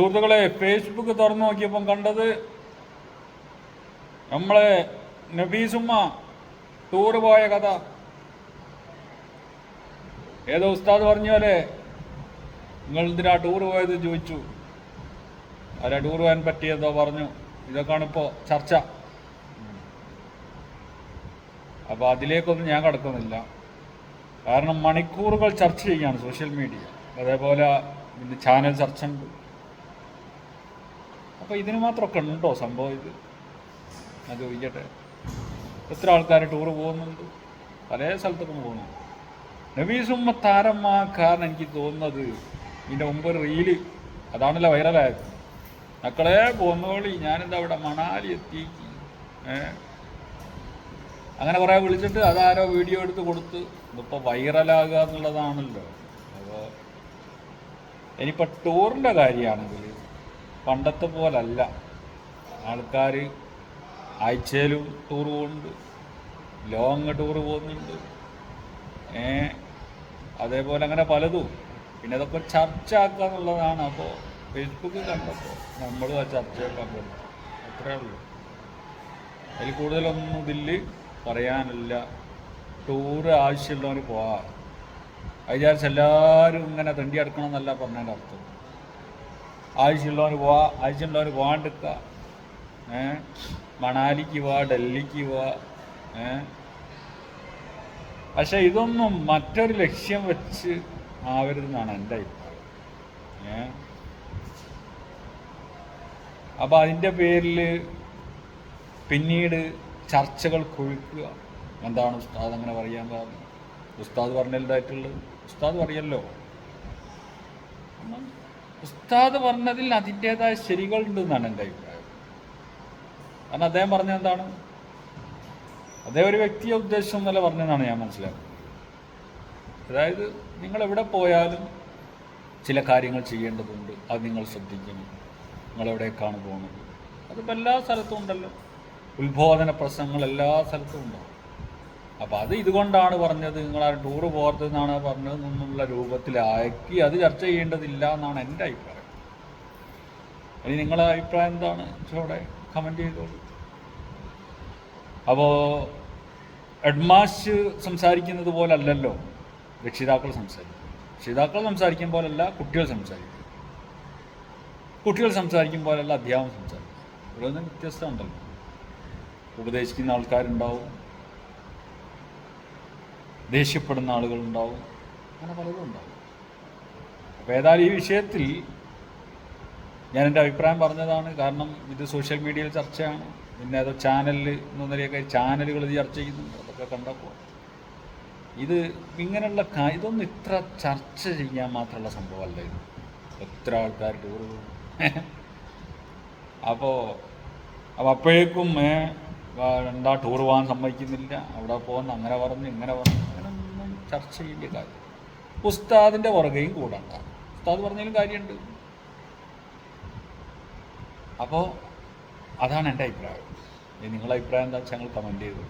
സുഹൃത്തുക്കളെ ഫേസ്ബുക്ക് തുറന്നു നോക്കിയപ്പം കണ്ടത് നമ്മളെ നബീസുമ്മ ടൂറ് പോയ കഥ. ഏതോ ഉസ്താദ് പറഞ്ഞ പോലെ നിങ്ങൾ എന്തിനാ ടൂർ പോയത്? ചോദിച്ചു. ആരാ ടൂർ പോകാൻ പറ്റിയതോ പറഞ്ഞു. ഇതൊക്കെയാണ് ഇപ്പോൾ ചർച്ച. അപ്പോൾ അതിലേക്കൊന്നും ഞാൻ കടക്കുന്നില്ല. കാരണം മണിക്കൂറുകൾ ചർച്ച ചെയ്യാണ് സോഷ്യൽ മീഡിയ. അതേപോലെ ചാനൽ ചർച്ച ഉണ്ട് അപ്പോൾ ഇതിന് മാത്രമൊക്കെ ഉണ്ടോ സംഭവം ഇത്? ഞാൻ ചോദിക്കട്ടെ. എത്ര ആൾക്കാർ ടൂർ പോകുന്നുണ്ട്? പല സ്ഥലത്തൊക്കെ പോകുന്നു നബീസുമ്മ താരമാക്കാരൻ എനിക്ക് തോന്നുന്നത് ഇതിന്റെ മുമ്പ് ഒരു റീൽ അതാണല്ലോ വൈറലായത്. മക്കളെ പോന്നോളി ഞാനെന്താ അവിടെ മണാലി എത്തി അങ്ങനെ കുറേ വിളിച്ചിട്ട് അതാരോ വീഡിയോ എടുത്ത് കൊടുത്ത് ഇതിപ്പോൾ വൈറലാകുക എന്നുള്ളതാണല്ലോ. അപ്പോൾ ഇനിയിപ്പോൾ ടൂറിന്റെ കാര്യമാണെങ്കിൽ പണ്ടത്തെ പോലല്ല. ആൾക്കാർ ആഴ്ചയിലും ടൂർ പോകുന്നുണ്ട് ലോങ് ടൂർ പോകുന്നുണ്ട് ഏ അതേപോലെ അങ്ങനെ പലതും. പിന്നെ അതൊക്കെ ചർച്ച ആക്കുക എന്നുള്ളതാണ് അപ്പോൾ ഫേസ്ബുക്ക് കണ്ടപ്പോൾ നമ്മളും ആ ചർച്ചയിൽ പങ്കെടുത്തു അത്രേ ഉള്ളൂ. അതിൽ കൂടുതലൊന്നും ഇതിൽ പറയാനില്ല. ടൂർ ആവശ്യമുള്ളവർ പോവാ. അത് എല്ലാവരും ഇങ്ങനെ തണ്ടി അടുക്കണം എന്നല്ല പറഞ്ഞതിന്റെ അർത്ഥം. ആവശ്യമുള്ളവർ പോവാ ആവശ്യമുള്ളവർ പോകാണ്ടിരിക്കുക മണാലിക്ക് പോവാ ഡൽഹിക്ക് പോവാ പക്ഷെ ഇതൊന്നും മറ്റൊരു ലക്ഷ്യം വെച്ച് ആവരുതെന്നാണ് എന്റെ അഭിപ്രായം. ഏ? അപ്പം അതിന്റെ പേരിൽ പിന്നീട് ചർച്ചകൾ കൊഴുക്കുക. എന്താണ് ഉസ്താദ് അങ്ങനെ പറയാൻ കാരണം? ഉസ്താദ് പറഞ്ഞതായിട്ടുള്ളത് ഉസ്താദ് പറയല്ലോ. ഉസ്താദ് പറഞ്ഞതിൽ അതിന്റേതായ ശരികളുണ്ട് എന്നാണ് എന്റെ അഭിപ്രായം. കാരണം അദ്ദേഹം പറഞ്ഞ എന്താണ്? അദ്ദേഹം ഒരു വ്യക്തിയെ ഉദ്ദേശം എന്നല്ല പറഞ്ഞതെന്നാണ് ഞാൻ മനസ്സിലാക്കുന്നത്. അതായത് നിങ്ങൾ എവിടെ പോയാലും ചില കാര്യങ്ങൾ ചെയ്യേണ്ടതുണ്ട്. അത് നിങ്ങൾ ശ്രദ്ധിക്കണം. നിങ്ങളെവിടേക്കാണ് പോകുന്നത്? അതിപ്പോൾ എല്ലാ സ്ഥലത്തും ഉണ്ടല്ലോ. ഉത്ബോധന പ്രശ്നങ്ങൾ എല്ലാ സ്ഥലത്തും ഉണ്ടാവും. അപ്പോൾ അത് ഇതുകൊണ്ടാണ് പറഞ്ഞത്. നിങ്ങൾ ആ ടൂറ് പോകരുതെന്നാണ് പറഞ്ഞത്. എന്നുള്ള രൂപത്തിലാക്കി അത് ചർച്ച ചെയ്യേണ്ടതില്ല എന്നാണ് എന്റെ അഭിപ്രായം. ഇനി നിങ്ങളുടെ അഭിപ്രായം എന്താണ്? ഇവിടെ കമന്റ് ചെയ്തോളൂ. അപ്പോൾ എഡ്മാഷ് സംസാരിക്കുന്നത് പോലല്ലോ രക്ഷിതാക്കൾ സംസാരിക്കും. രക്ഷിതാക്കൾ സംസാരിക്കും പോലല്ല കുട്ടികൾ സംസാരിക്കും. കുട്ടികൾ സംസാരിക്കും പോലല്ല അധ്യാപകം സംസാരിക്കും. ഇവിടെ നിന്ന് വ്യത്യസ്തമുണ്ടല്ലോ. ഉപദേശിക്കുന്ന ആൾക്കാരുണ്ടാവും. ദേഷ്യപ്പെടുന്ന ആളുകളുണ്ടാവും. അങ്ങനെ പലതും ഉണ്ടാവും. അപ്പോൾ ഏതായാലും ഈ വിഷയത്തിൽ ഞാൻ എന്റെ അഭിപ്രായം പറഞ്ഞതാണ്. കാരണം ഇത് സോഷ്യൽ മീഡിയയിൽ ചർച്ചയാണ്. പിന്നെ അത് ചാനലിൽ എന്ന നിലയൊക്കെ ചാനലുകൾ ഇത് ചർച്ച ചെയ്യുന്നുണ്ട്. അതൊക്കെ കണ്ടപ്പോൾ ഇത് ഇങ്ങനെയുള്ള ഇതൊന്നും ഇത്ര ചർച്ച ചെയ്യാൻ മാത്രമുള്ള സംഭവമല്ല ഇത്. എത്ര ആൾക്കാർ ടൂർ അപ്പോൾ അപ്പോൾ അപ്പോഴേക്കും എന്താ ടൂർ പോകാൻ സമ്മതിക്കുന്നില്ല. അവിടെ പോകുന്ന അങ്ങനെ പറഞ്ഞു ഇങ്ങനെ പറഞ്ഞു. അങ്ങനെയൊന്നും ചർച്ച ചെയ്യേണ്ട കാര്യം ഉസ്താദിന്റെ പുറകെയും കൂടണ്ട ഉസ്താദ് പറഞ്ഞാലും കാര്യമുണ്ട്. അപ്പോൾ അതാണ് എന്റെ അഭിപ്രായം. നിങ്ങളുടെ അഭിപ്രായം എന്താ വെച്ചാൽ ഞങ്ങൾ കമന്റ് ചെയ്തു